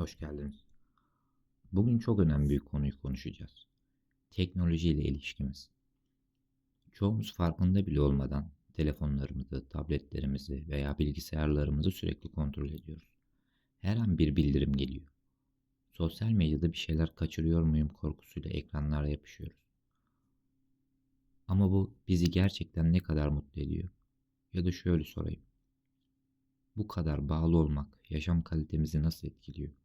hoş geldiniz. Bugün çok önemli bir konuyu konuşacağız. Teknoloji ile ilişkimiz. Çoğumuz farkında bile olmadan telefonlarımızı, tabletlerimizi veya bilgisayarlarımızı sürekli kontrol ediyoruz. Her an bir bildirim geliyor. Sosyal medyada bir şeyler kaçırıyor muyum korkusuyla ekranlara yapışıyoruz. Ama bu bizi gerçekten ne kadar mutlu ediyor? Ya da şöyle sorayım. Bu kadar bağlı olmak yaşam kalitemizi nasıl etkiliyor?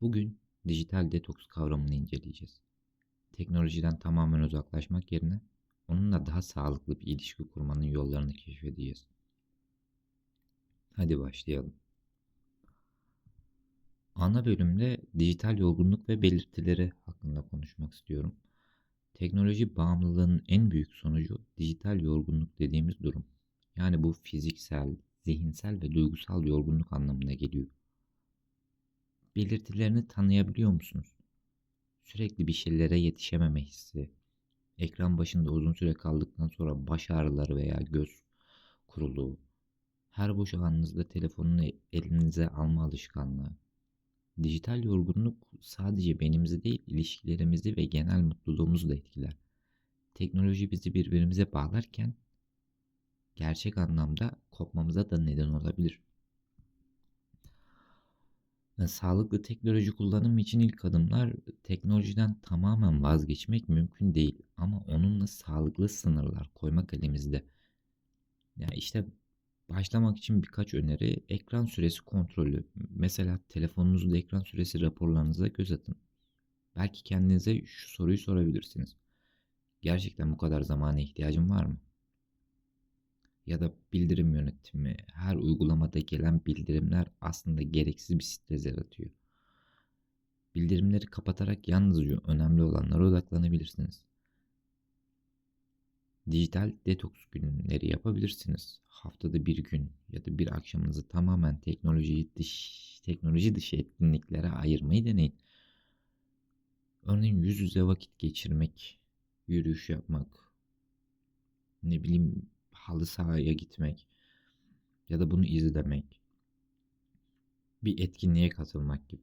Bugün dijital detoks kavramını inceleyeceğiz. Teknolojiden tamamen uzaklaşmak yerine onunla daha sağlıklı bir ilişki kurmanın yollarını keşfedeceğiz. Hadi başlayalım. Ana bölümde dijital yorgunluk ve belirtileri hakkında konuşmak istiyorum. Teknoloji bağımlılığının en büyük sonucu dijital yorgunluk dediğimiz durum. Yani bu fiziksel, zihinsel ve duygusal yorgunluk anlamına geliyor. Belirtilerini tanıyabiliyor musunuz? Sürekli bir şeylere yetişememe hissi, ekran başında uzun süre kaldıktan sonra baş ağrıları veya göz kuruluğu, her boş anınızda telefonunu elinize alma alışkanlığı. Dijital yorgunluk sadece benimizi değil ilişkilerimizi ve genel mutluluğumuzu da etkiler. Teknoloji bizi birbirimize bağlarken gerçek anlamda kopmamıza da neden olabilir. Sağlıklı teknoloji kullanımı için ilk adımlar teknolojiden tamamen vazgeçmek mümkün değil ama onunla sağlıklı sınırlar koymak elimizde. Ya yani işte başlamak için birkaç öneri ekran süresi kontrolü. Mesela telefonunuzda ekran süresi raporlarınıza göz atın. Belki kendinize şu soruyu sorabilirsiniz. Gerçekten bu kadar zamana ihtiyacım var mı? Ya da bildirim yönetimi, her uygulamada gelen bildirimler aslında gereksiz bir stres yaratıyor. Bildirimleri kapatarak yalnızca önemli olanlara odaklanabilirsiniz. Dijital detoks günleri yapabilirsiniz. Haftada bir gün ya da bir akşamınızı tamamen teknoloji dış, teknoloji dışı etkinliklere ayırmayı deneyin. Örneğin yüz yüze vakit geçirmek, yürüyüş yapmak, ne bileyim halı sahaya gitmek ya da bunu izlemek, bir etkinliğe katılmak gibi.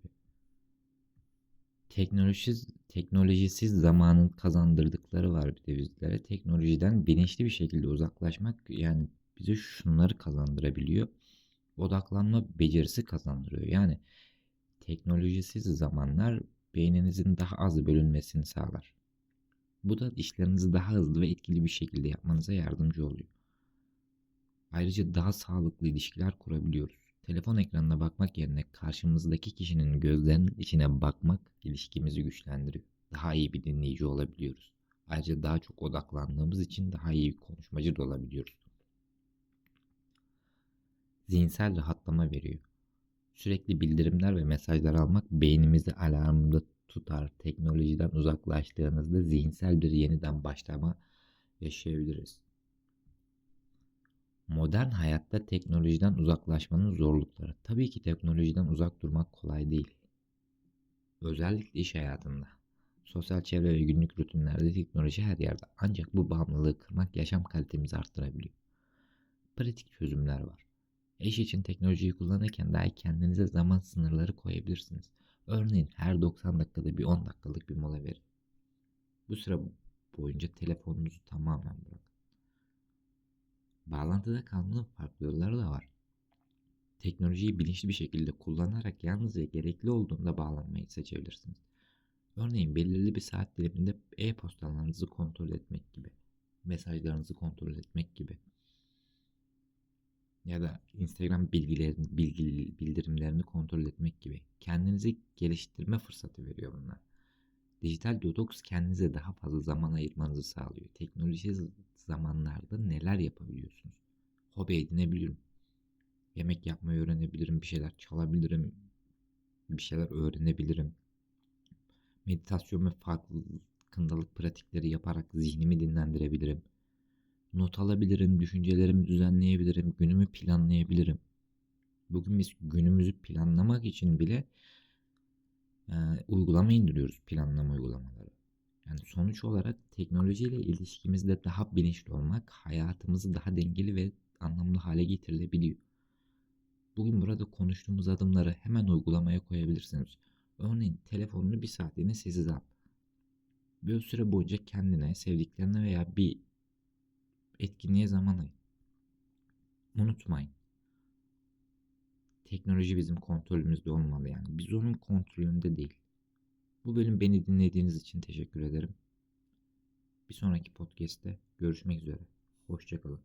Teknolojisiz, teknolojisiz zamanın kazandırdıkları var bir de bizlere. Teknolojiden bilinçli bir şekilde uzaklaşmak yani bize şunları kazandırabiliyor. Odaklanma becerisi kazandırıyor. Yani teknolojisiz zamanlar beyninizin daha az bölünmesini sağlar. Bu da işlerinizi daha hızlı ve etkili bir şekilde yapmanıza yardımcı oluyor. Ayrıca daha sağlıklı ilişkiler kurabiliyoruz. Telefon ekranına bakmak yerine karşımızdaki kişinin gözlerinin içine bakmak ilişkimizi güçlendiriyor. Daha iyi bir dinleyici olabiliyoruz. Ayrıca daha çok odaklandığımız için daha iyi bir konuşmacı da olabiliyoruz. Zihinsel rahatlama veriyor. Sürekli bildirimler ve mesajlar almak beynimizi alarmda tutar. Teknolojiden uzaklaştığınızda zihinsel bir yeniden başlama yaşayabiliriz. Modern hayatta teknolojiden uzaklaşmanın zorlukları. Tabii ki teknolojiden uzak durmak kolay değil. Özellikle iş hayatında. Sosyal çevre ve günlük rutinlerde teknoloji her yerde. Ancak bu bağımlılığı kırmak yaşam kalitemizi arttırabiliyor. Pratik çözümler var. Eş için teknolojiyi kullanırken dahi kendinize zaman sınırları koyabilirsiniz. Örneğin her 90 dakikada bir 10 dakikalık bir mola verin. Bu süre boyunca telefonunuzu tamamen bırakın. Bağlantıda kalmanın farklı yolları da var. Teknolojiyi bilinçli bir şekilde kullanarak yalnızca gerekli olduğunda bağlanmayı seçebilirsiniz. Örneğin belirli bir saat diliminde e-postalarınızı kontrol etmek gibi, mesajlarınızı kontrol etmek gibi ya da Instagram bilgilerini, bilgi, bildirimlerini kontrol etmek gibi kendinizi geliştirme fırsatı veriyor bunlar. Dijital detoks kendinize daha fazla zaman ayırmanızı sağlıyor. Teknolojisiz zamanlarda neler yapabiliyorsunuz? Hobi edinebilirim. Yemek yapmayı öğrenebilirim, bir şeyler çalabilirim, bir şeyler öğrenebilirim. Meditasyon ve farkındalık pratikleri yaparak zihnimi dinlendirebilirim. Not alabilirim, düşüncelerimi düzenleyebilirim, günümü planlayabilirim. Bugün biz günümüzü planlamak için bile e, uygulama indiriyoruz planlama uygulamaları. Yani sonuç olarak teknolojiyle ilişkimizde daha bilinçli olmak hayatımızı daha dengeli ve anlamlı hale getirilebiliyor. Bugün burada konuştuğumuz adımları hemen uygulamaya koyabilirsiniz. Örneğin telefonunu bir saatliğine sessize al. Bir süre boyunca kendine, sevdiklerine veya bir etkinliğe zaman ayır. Unutmayın. Teknoloji bizim kontrolümüzde olmalı yani. Biz onun kontrolünde değil. Bu bölüm beni dinlediğiniz için teşekkür ederim. Bir sonraki podcast'te görüşmek üzere. Hoşçakalın.